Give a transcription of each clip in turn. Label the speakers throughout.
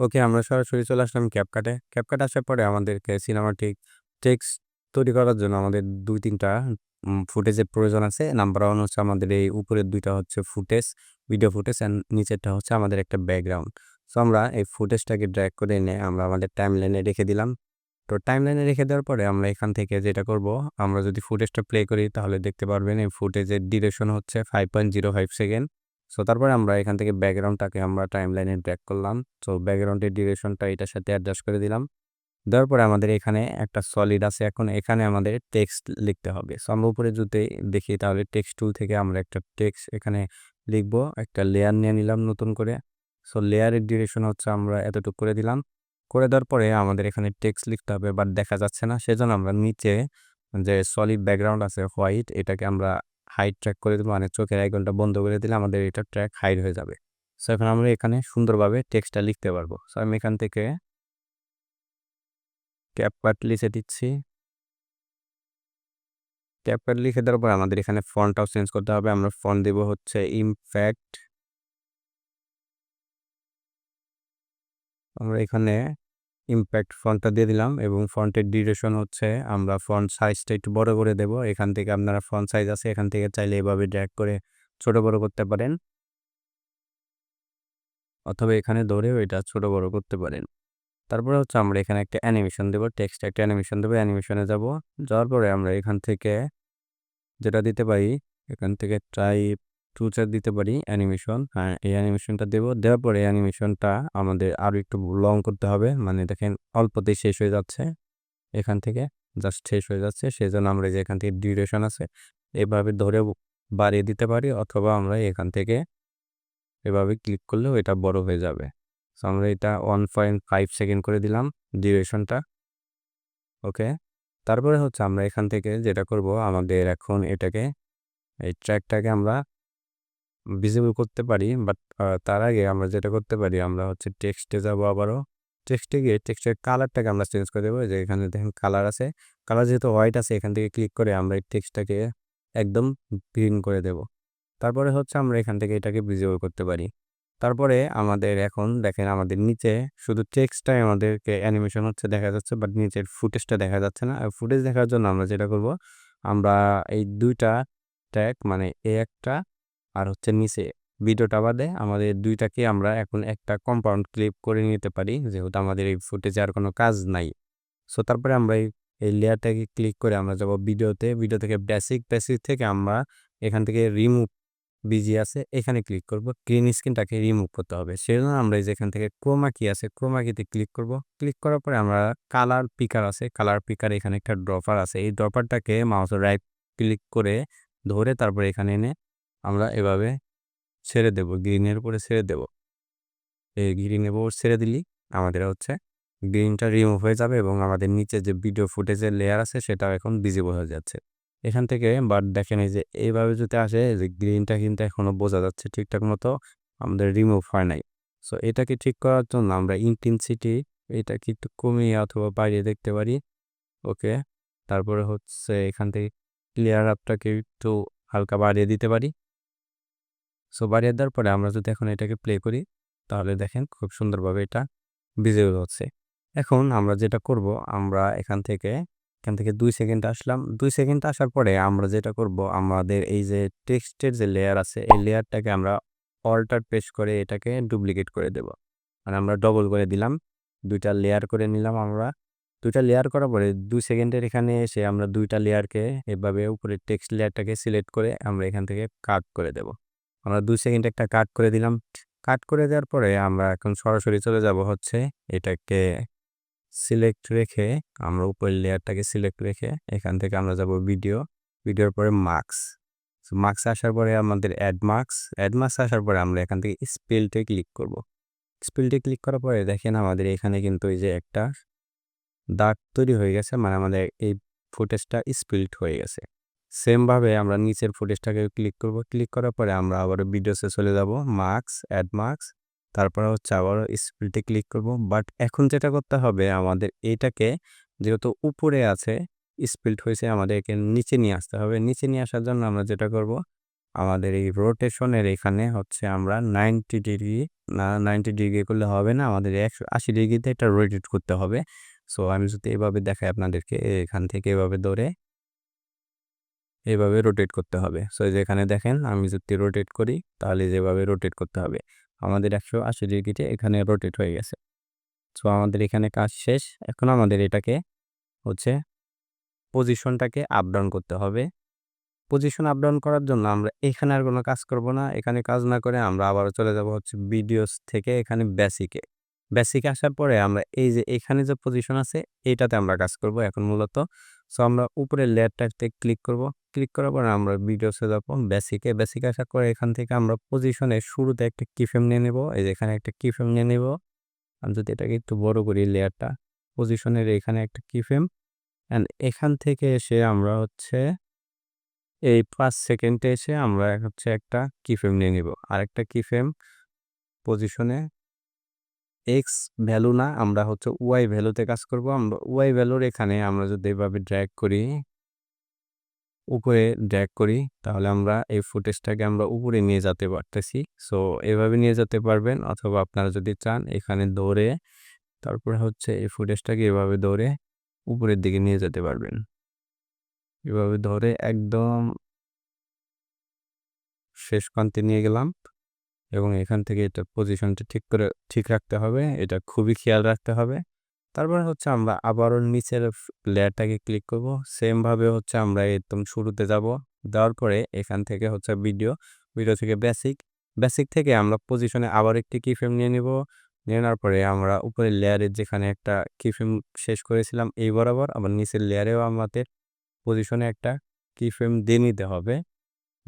Speaker 1: ওকে, আমরা সরাসরি চলে আসলাম ক্যাপকাটে ক্যাপকাট আসার পরে আমাদেরকে সিনেমাটিক টেক্সট তৈরি করার জন্য আমাদের দুই, তিনটা ফুটেজের প্রয়োজন আছে। নাম্বার ওয়ান হচ্ছে আমাদের এই উপরের দুইটা হচ্ছে ফুটেজ ভিডিও ফুটেজ অ্যান্ড নিচেরটা হচ্ছে আমাদের একটা ব্যাকগ্রাউন্ড সো আমরা এই ফুটেজটাকে ড্র্যাগ করে এনে আমরা আমাদের টাইম লাইনে রেখে দিলাম। তো টাইম লাইনে রেখে দেওয়ার পরে আমরা এখান থেকে যেটা করব, আমরা যদি ফুটেজটা প্লে করি তাহলে দেখতে পারবেন এই ফুটেজের ডিউরেশন হচ্ছে five point zero five second so তারপরে আমরা এখান থেকে ব্যাকগ্রাউন্ডটাকে আমরা টাইম লাইনে ড্র্যাগ করলাম। সো ব্যাকগ্রাউন্ডের ডিউরেশনটা এটার সাথে অ্যাডজাস্ট করে দিলাম। দেওয়ার পরে আমাদের এখানে একটা সলিড আছে। এখন এখানে আমাদের টেক্সট লিখতে হবে। সো আমরা উপরে যদি দেখি, তাহলে টেক্সট টুল থেকে আমরা একটা টেক্সট এখানে লিখব। একটা লেয়ার নিয়ে নিলাম নতুন করে। সো লেয়ারের ডিউরেশন হচ্ছে আমরা এতটুকু করে দিলাম। করে দেওয়ার পরে আমাদের এখানে টেক্সট লিখতে হবে বাট দেখা যাচ্ছে না। সেজন্য আমরা নিচে যে সলিড ব্যাকগ্রাউন্ড আছে হোয়াইট এটাকে আমরা হাইট ট্র্যাক করে দেবো মানে চোখের আইকনটা বন্ধ করে দিলে আমাদের এটা ট্র্যাক হাইড হয়ে যাবে। সো এখন আমরা এখানে সুন্দরভাবে টেক্সটটা লিখতে পারব। সো আমি এখান থেকে ক্যাপকাট লিখে দিচ্ছি। ক্যাপকাট লিখে দেওয়ার পর আমাদের এখানে ফন্টটাও চেঞ্জ করতে হবে। আমরা ফন্ট দেব হচ্ছে ইমপ্যাক্ট আমরা এখানে ইমপ্যাক্ট ফন্টটা দিয়ে দিলাম এবং ফন্টের ডিউরেশন হচ্ছে আমরা ফন্ট সাইজটা একটু বড় করে দেব। এখান থেকে আপনারা ফন্ট সাইজ আছে, এখান থেকে চাইলে এভাবে ড্র্যাগ করে ছোট বড় করতে পারেন। অথবা এখানে ধরেও এটা ছোট বড় করতে পারেন। তারপরে হচ্ছে আমরা এখানে একটা অ্যানিমেশন দেবো টেক্সট একটা অ্যানিমেশন দেবো অ্যানিমেশনে যাব। যাওয়ার পরে আমরা এখান থেকে যেটা দিতে পারি, এখান থেকে ট্রাই ফিউচার দিতে পারি অ্যানিমেশন হ্যাঁ এই অ্যানিমেশনটা দেবো। দেওয়ার পরে অ্যানিমেশনটা আমাদের আরও একটু লং করতে হবে। মানে দেখেন, অল্পতেই শেষ হয়ে যাচ্ছে এখান থেকে জাস্ট শেষ হয়ে যাচ্ছে। সেই জন্য আমরা যে এখান থেকে ডিউরেশন আছে, এভাবে ধরে বাড়িয়ে দিতে পারি অথবা আমরা এখান থেকে এভাবে ক্লিক করলেও এটা বড় হয়ে যাবে। সো আমরা এটা ওয়ান পয়েন্ট ফাইভ সেকেন্ড করে দিলাম ডিউরেশনটা ওকে তারপরে হচ্ছে আমরা এখান থেকে যেটা করব, আমাদের এখন এটাকে, এই ট্র্যাকটাকে আমরা ভিজিবল করতে পারি বাট তার আগে আমরা যেটা করতে পারি, আমরা হচ্ছে টেক্সটে যাব আবারও। টেক্সটে গিয়ে টেক্সটের কালারটাকে আমরা চেঞ্জ করে দেবো, যে এখানে দেখেন কালার আছে। কালার যেহেতু হোয়াইট আছে, এখান থেকে ক্লিক করে আমরা এই টেক্সটটাকে একদম গ্রিন করে দেব। তারপরে হচ্ছে আমরা এখান থেকে এটাকে ভিজিবল করতে পারি। তারপরে আমাদের এখন দেখেন আমাদের নিচে শুধু টেক্সটটাই আমাদেরকে অ্যানিমেশন হচ্ছে দেখা যাচ্ছে বাট নিচের ফুটেজটা দেখা যাচ্ছে না। ফুটেজ দেখার জন্য আমরা যেটা করব, আমরা এই দুইটা ট্যাগ মানে এ একটা আর হচ্ছে নিচে ভিডিওটা বাদে আমাদের দুইটাকে আমরা এখন একটা কম্পাউন্ড ক্লিপ করে নিতে পারি। যেহেতু আমাদের এই ফুটেজে আর কোনো কাজ নাই। সো তারপরে আমরা এই লেয়ারটাকে ক্লিক করে আমরা যাব ভিডিওতে। ভিডিও থেকে বেসিক বেসিক থেকে আমরা এখান থেকে রিমুভ বিজি আছে, এখানে ক্লিক করব। গ্রিন স্ক্রিনটাকে রিমুভ করতে হবে। সেজন্য আমরা এই যে এখান থেকে ক্রোমা কি আছে ক্রোমা কিতে ক্লিক করব। ক্লিক করার পরে আমরা কালার পিকার আছে। কালার পিকার এখানে একটা ড্রপার আছে। এই ড্রপারটাকে মাউস রাইট ক্লিক করে ধরে তারপরে এখানে এনে আমরা এভাবে ছেড়ে দেব, গ্রিনের উপরে ছেড়ে দেব। এই গ্রিনের উপর ছেড়ে দিলি আমাদের হচ্ছে গ্রিনটা রিমুভ হয়ে যাবে এবং আমাদের নিচে যে ভিডিও ফুটেজের লেয়ার আছে সেটাও এখন ভিজিবল হয়ে যাচ্ছে। এখান থেকে বাট দেখেন এই যে এইভাবে যদি আসে যে গ্রিনটা কিন্তু এখনও বোঝা যাচ্ছে ঠিকঠাক মতো আমাদের রিমুভ হয় নাই। সো এটাকে ঠিক করার জন্য আমরা ইন্টেন্সিটি এটাকে একটু কমিয়ে অথবা বাড়িয়ে দেখতে পারি। ওকে তারপরে হচ্ছে এখান থেকে ক্লিয়ার আপটাকে একটু হালকা বাড়িয়ে দিতে পারি। সো বাড়িয়ে দেওয়ার পরে আমরা যদি এখন এটাকে প্লে করি, তাহলে দেখেন খুব সুন্দরভাবে এটা ভিজিবল হচ্ছে। এখন আমরা যেটা করব, আমরা এখান থেকে এখান থেকে দুই সেকেন্ড আসলাম। দুই সেকেন্ড আসার পরে আমরা যেটা করব, আমাদের এই যে টেক্সটের যে লেয়ার আছে, এই লেয়ারটাকে আমরা অল্টার পেশ করে এটাকে ডুপ্লিকেট করে দেব। মানে আমরা ডবল করে দিলাম। দুইটা লেয়ার করে নিলাম আমরা। দুইটা লেয়ার করার পরে দুই সেকেন্ডের এখানে এসে আমরা দুইটা লেয়ারকে এভাবে উপরে টেক্সট লেয়ারটাকে সিলেক্ট করে আমরা এখান থেকে কাট করে দেব। আমরা দুই সেকেন্ড একটা কাট করে দিলাম। কাট করে দেওয়ার পরে আমরা এখন সরাসরি চলে যাব হচ্ছে এটাকে সিলেক্ট রেখে আমরা উপরের লেয়ারটাকে সিলেক্ট রেখে এখান থেকে আমরা যাব ভিডিও ভিডিওর পরে মার্কস মার্কস আসার পরে আমাদের অ্যাড মার্কস অ্যাড মার্কস আসার পরে আমরা এখান থেকে স্পেলটে ক্লিক করব। স্পেলটে ক্লিক করার পরে দেখেন আমাদের এখানে কিন্তু এই যে একটা দাগ তৈরি হয়ে গেছে মানে আমাদের এই ফুটেজটা স্পিল্ট হয়ে গেছে। সেমভাবে আমরা নিচের ফুটেজটাকে ক্লিক করব। ক্লিক করার পরে আমরা আবার ভিডিওসে চলে যাব। মার্কস অ্যাড মার্কস তারপরে হচ্ছে আবার স্পিলটে ক্লিক করব। বাট এখন যেটা করতে হবে, আমাদের এটাকে যেহেতু উপরে আছে স্পিল্ট হয়েছে, আমাদেরকে নিচে নিয়ে আসতে হবে। নিচে নিয়ে আসার জন্য আমরা যেটা করব, আমাদের এই রোটেশনের এখানে হচ্ছে আমরা নাইনটি ডিগ্রি না নাইনটি ডিগ্রি করলে হবে না, আমাদের একশো আশি ডিগ্রিতে এটা রোটেট করতে হবে। সো আমি যদি এভাবে দেখাই আপনাদেরকে, এখান থেকে এভাবে ধরে এভাবে রোটেট করতে হবে। সো যেখানে দেখেন, আমি যদি রোটেট করি, তাহলে যেভাবে রোটেট করতে হবে। আমাদের একশো আশি ডিগ্রিতে এখানে রোটেট হয়ে গেছে। সো আমাদের এখানে কাজ শেষ। এখন আমাদের এটাকে হচ্ছে পজিশনটাকে আপ ডাউন করতে হবে। পজিশন আপ ডাউন করার জন্য আমরা এখানে আর কোনো কাজ করব না। এখানে কাজ না করে আমরা আবারও চলে যাব হচ্ছে ভিডিওস থেকে, এখানে বেসিকে বেসিকে আসার পরে আমরা এই যে এখানে যে পজিশন আছে এইটাতে আমরা কাজ করব এখন মূলত। সো আমরা উপরের লেয়ারটাতে ক্লিক করব। ক্লিক করার পরে আমরা ভিডিওসে যাব বেসিকে বেসিক আসার পরে এখান থেকে আমরা পজিশনের শুরুতে একটা কিফ্রেম নিয়ে নেব। এই যে এখানে একটা কিফ্রেম নিয়ে নেব। আমি যদি এটাকে একটু বড় করি লেয়ারটা পজিশনের এখানে একটা কিফ্রেম অ্যান্ড এখান থেকে এসে আমরা হচ্ছে এই পাঁচ সেকেন্ডে এসে আমরা হচ্ছে একটা কিফ্রেম নিয়ে নিব। আরেকটা কিফ্রেম পজিশনে এক্স ভ্যালু না, আমরা হচ্ছে ওয়াই ভ্যালুতে কাজ করব। আমরা ওয়াই ভ্যালুর এখানে আমরা যদি এভাবে ড্র্যাগ করি, উপরে ড্র্যাগ করি, তাহলে আমরা এই ফুটেজটাকে আমরা উপরে নিয়ে যেতে পারতেছি। সো এভাবে নিয়ে যেতে পারবেন, অথবা আপনারা যদি চান, এখানে দৌড়ে, তারপরে হচ্ছে এই ফুটেজটাকে এভাবে দৌড়ে উপরের দিকে নিয়ে যেতে পারবেন। এভাবে ধরে একদম শেষ প্রান্তে নিয়ে গেলাম। এবং এখান থেকে এটা পজিশনটা ঠিক করে, ঠিক রাখতে হবে। এটা খুবই খেয়াল রাখতে হবে। তারপরে হচ্ছে আমরা আবারও নিচের লেয়ারটাকে ক্লিক করব। সেমভাবে হচ্ছে আমরা একদম শুরুতে যাব। দেওয়ার পরে এখান থেকে হচ্ছে ভিডিও ভিডিও থেকে বেসিক বেসিক থেকে আমরা পজিশনে আবার একটি কি ফ্রেম নিয়ে নিব। নেওয়ার পরে আমরা উপরের লেয়ারের যেখানে একটা কি ফ্রেম শেষ করেছিলাম, এই বরাবর আবার নিচের লেয়ারেও আমাদের পজিশনে একটা কি ফ্রেম দিয়ে নিতে হবে।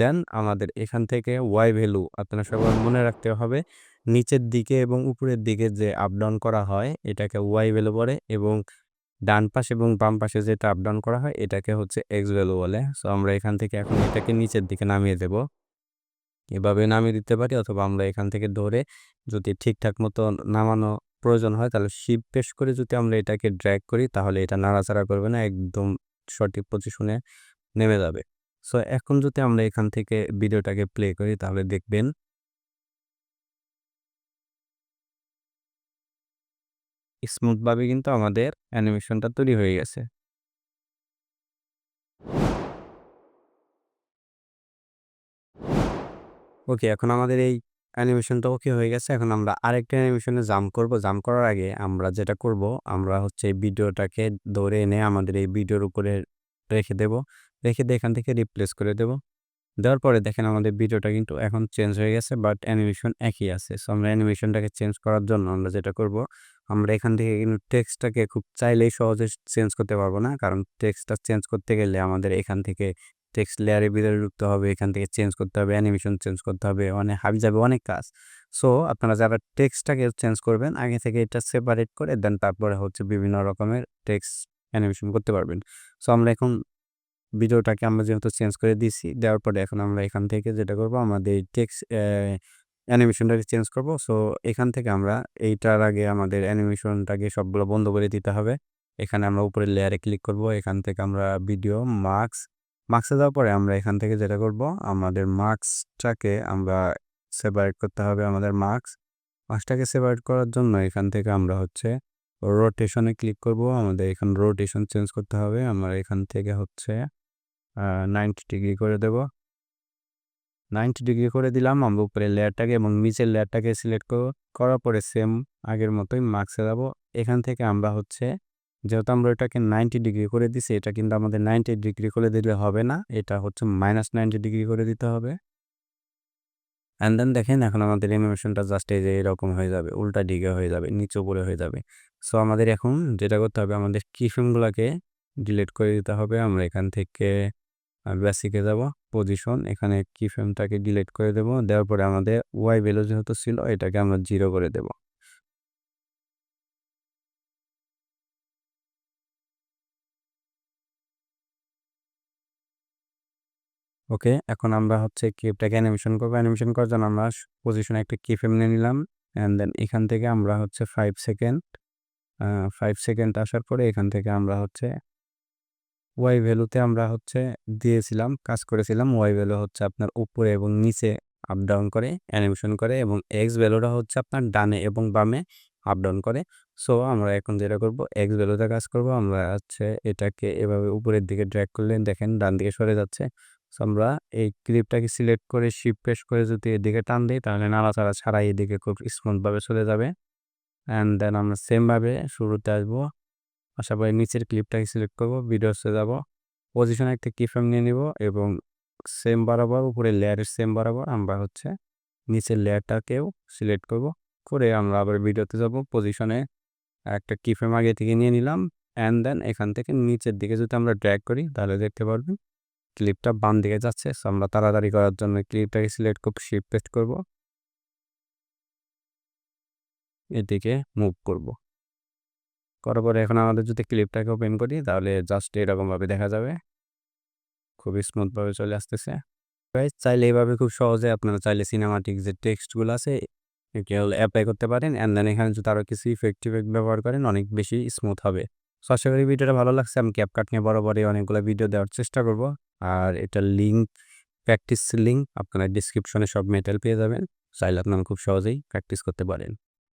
Speaker 1: দেন আমাদের এখান থেকে ওয়াই ভ্যালু আপনারা সবার মনে রাখতে হবে, নিচের দিকে এবং উপরের দিকে যে আপ ডাউন করা হয়, এটাকে ওয়াই ভ্যালু বলে এবং ডান পাশে এবং বাম পাশে যেটা আপ ডাউন করা হয়, এটাকে হচ্ছে এক্স ভ্যালু বলে। সো আমরা এখান থেকে এখন এটাকে নিচের দিকে নামিয়ে দেব। এভাবে নামিয়ে দিতে পারি অথবা আমরা এখান থেকে ধরে যদি ঠিকঠাক মতো নামানো প্রয়োজন হয়, তাহলে শিপ পেশ করে যদি আমরা এটাকে ড্র্যাগ করি, তাহলে এটা নাড়াচাড়া করবে না, একদম সঠিক পজিশনে নেমে যাবে। সো এখন যদি আমরা এখান থেকে ভিডিওটাকে প্লে করি, তাহলে দেখবেন স্মুথভাবে কিন্তু আমাদের অ্যানিমেশনটা তৈরি হয়ে গেছে। ওকে এখন আমাদের এই অ্যানিমেশনটা ওকে হয়ে গেছে। এখন আমরা আরেকটা অ্যানিমেশনে জাম্প করব। জাম্প করার আগে আমরা যেটা করব, আমরা হচ্ছে এই ভিডিওটাকে ধরে এনে আমাদের এই ভিডিওর উপরে রেখে দেব। রেখে দিয়ে এখান থেকে রিপ্লেস করে দেব। দেওয়ার পরে দেখেন আমাদের ভিডিওটা কিন্তু এখন চেঞ্জ হয়ে গেছে বাট অ্যানিমেশন একই আছে। সো আমরা অ্যানিমেশনটাকে চেঞ্জ করার জন্য আমরা যেটা করব, আমরা এখান থেকে কিন্তু টেক্সটটাকে খুব চাইলেই সহজে চেঞ্জ করতে পারব না। কারণ টেক্সটটা চেঞ্জ করতে গেলে আমাদের এখান থেকে টেক্সট লেয়ারের ভিতরে ঢুকতে হবে, এখান থেকে চেঞ্জ করতে হবে অ্যানিমেশন চেঞ্জ করতে হবে অনেক হাবি যাবে অনেক কাজ। সো আপনারা যারা টেক্সটটাকে চেঞ্জ করবেন, আগে থেকে এটা সেপারেট করে দেন তারপরে হচ্ছে বিভিন্ন রকমের টেক্সট অ্যানিমেশন করতে পারবেন। সো আমরা এখন ভিডিওটাকে আমরা যেহেতু চেঞ্জ করে দিছি, দেওয়ার পরে এখন আমরা এখান থেকে যেটা করব, আমাদের টেক্সট অ্যানিমেশনটাকে চেঞ্জ করব। সো, এখান থেকে আমরা এইটার আগে আমাদের অ্যানিমেশনটাকে সবগুলো বন্ধ করে দিতে হবে। এখানে আমরা উপরে লেয়ারে ক্লিক করব, এখান থেকে আমরা ভিডিও, মার্কস, মার্কসে যাওয়ার পরে আমরা এখান থেকে যেটা করব, আমাদের মার্কসটাকে আমরা সেপারেট করতে হবে আমাদের মার্কস। মার্কসটাকে সেপারেট করার জন্য এখান থেকে আমরা হচ্ছে রোটেশনে ক্লিক করব, আমাদের এখানে রোটেশন চেঞ্জ করতে হবে। আমরা এখান থেকে হচ্ছে নাইনটি ডিগ্রি করে দেব। নাইনটি ডিগ্রি করে দিলাম, আমরা উপরে লেয়ারটাকে এবং নিচের লেয়ারটাকে সিলেক্ট করব। করার পরে সেম আগের মতোই মার্কসে যাব এখান থেকে আমরা হচ্ছে, যেহেতু আমরা এটাকে নাইনটি ডিগ্রি করে দিছি, এটা কিন্তু আমাদের নাইনটি ডিগ্রি করে দিলে হবে না। এটা হচ্ছে মাইনাস নাইনটি ডিগ্রি করে দিতে হবে। অ্যান্ড দেন দেখেন, এখন আমাদের অ্যানিমেশনটা জাস্ট এই যে এরকম হয়ে যাবে, উল্টা দিকে হয়ে যাবে, নিচে উপরে হয়ে যাবে। সো আমাদের এখন যেটা করতে হবে, আমাদের কিফ্রেমগুলোকে ডিলিট করে দিতে হবে। আমরা এখান থেকে বেসিকে যাব পজিশন এখানে কিফ্রেমটাকে ডিলিট করে দেব, দেওয়ার পরে আমাদের ওয়াই ভ্যালু যেহেতু ছিল, এটাকে আমরা জিরো করে দেব। ওকে, এখন আমরা হচ্ছে কিপটাকে অ্যানিমেশন করব। অ্যানিমেশন করার জন্য আমরা পজিশনে একটা কি ফ্রেম নিয়ে নিলাম অ্যান্ড দেন এখান থেকে আমরা হচ্ছে ফাইভ সেকেন্ড ফাইভ সেকেন্ড আসার পরে এখান থেকে আমরা হচ্ছে ওয়াই ভ্যালুতে আমরা হচ্ছে দিয়েছিলাম, কাজ করেছিলাম ওয়াই ভ্যালু হচ্ছে আপনার উপরে এবং নিচে আপ ডাউন করে অ্যানিমেশন করে এবং এক্স ভ্যালুটা হচ্ছে আপনার ডানে এবং বামে আপ ডাউন করে। সো আমরা এখন যেটা করব এক্স ভ্যালুতে কাজ করব, আমরা হচ্ছে এটাকে এভাবে উপরের দিকে ড্র্যাগ করলে দেখেন ডান দিকে সরে যাচ্ছে। সো আমরা এই ক্লিপটাকে সিলেক্ট করে শিপ প্রেস করে যদি এদিকে টান দিই, তাহলে নাড়াচাড়া ছাড়াই এদিকে খুব স্মুথভাবে চলে যাবে। অ্যান্ড দেন আমরা সেমভাবে শুরুতে আসব। আশা করি নিচের ক্লিপটাকে সিলেক্ট করব ভিডিওসে যাব। পজিশনে একটা কিফ্রেম নিয়ে নিব এবং সেম বরাবর, উপরে লেয়ারের সেম বরাবর আমরা হচ্ছে নিচের লেয়ারটাকেও সিলেক্ট করব। করে আমরা আবার ভিডিওতে যাব। পজিশনে একটা কিফ্রেম আগে থেকে নিয়ে নিলাম অ্যান্ড দেন এখান থেকে নিচের দিকে যদি আমরা ড্র্যাগ করি, তাহলে দেখতে পারবেন ক্লিপটা বাম দিকে যাচ্ছে। সো আমরা তাড়াতাড়ি করার জন্য ক্লিপটাকে সিলেক্ট করব শিপ পেস্ট করব। এদিকে মুভ করব। করার পরে এখন আমাদের যদি ক্লিপটাকে ওপেন করি, তাহলে জাস্ট এরকমভাবে দেখা যাবে। খুবই স্মুথভাবে চলে আসতেছে। চাইলে এইভাবে খুব সহজে আপনারা চাইলে সিনেমাটিক যে টেক্সটগুলো আছে, এগুলো অ্যাপ্লাই করতে পারেন। অ্যান্ড দেন এখানে যদি আরও কিছু ইফেক্ট টিফেক্ট ব্যবহার করেন, অনেক বেশি স্মুথ হবে। সো আশা করি ভিডিওটা ভালো লাগছে। আমি ক্যাপকাট নিয়ে বরাবরই অনেকগুলো ভিডিও দেওয়ার চেষ্টা করব। আর এটা লিঙ্ক প্র্যাকটিস লিঙ্ক আপনারা ডিসক্রিপশনে সব মেটেরিয়াল পেয়ে যাবেন। চাইলে আপনারা খুব সহজেই প্র্যাকটিস করতে পারেন।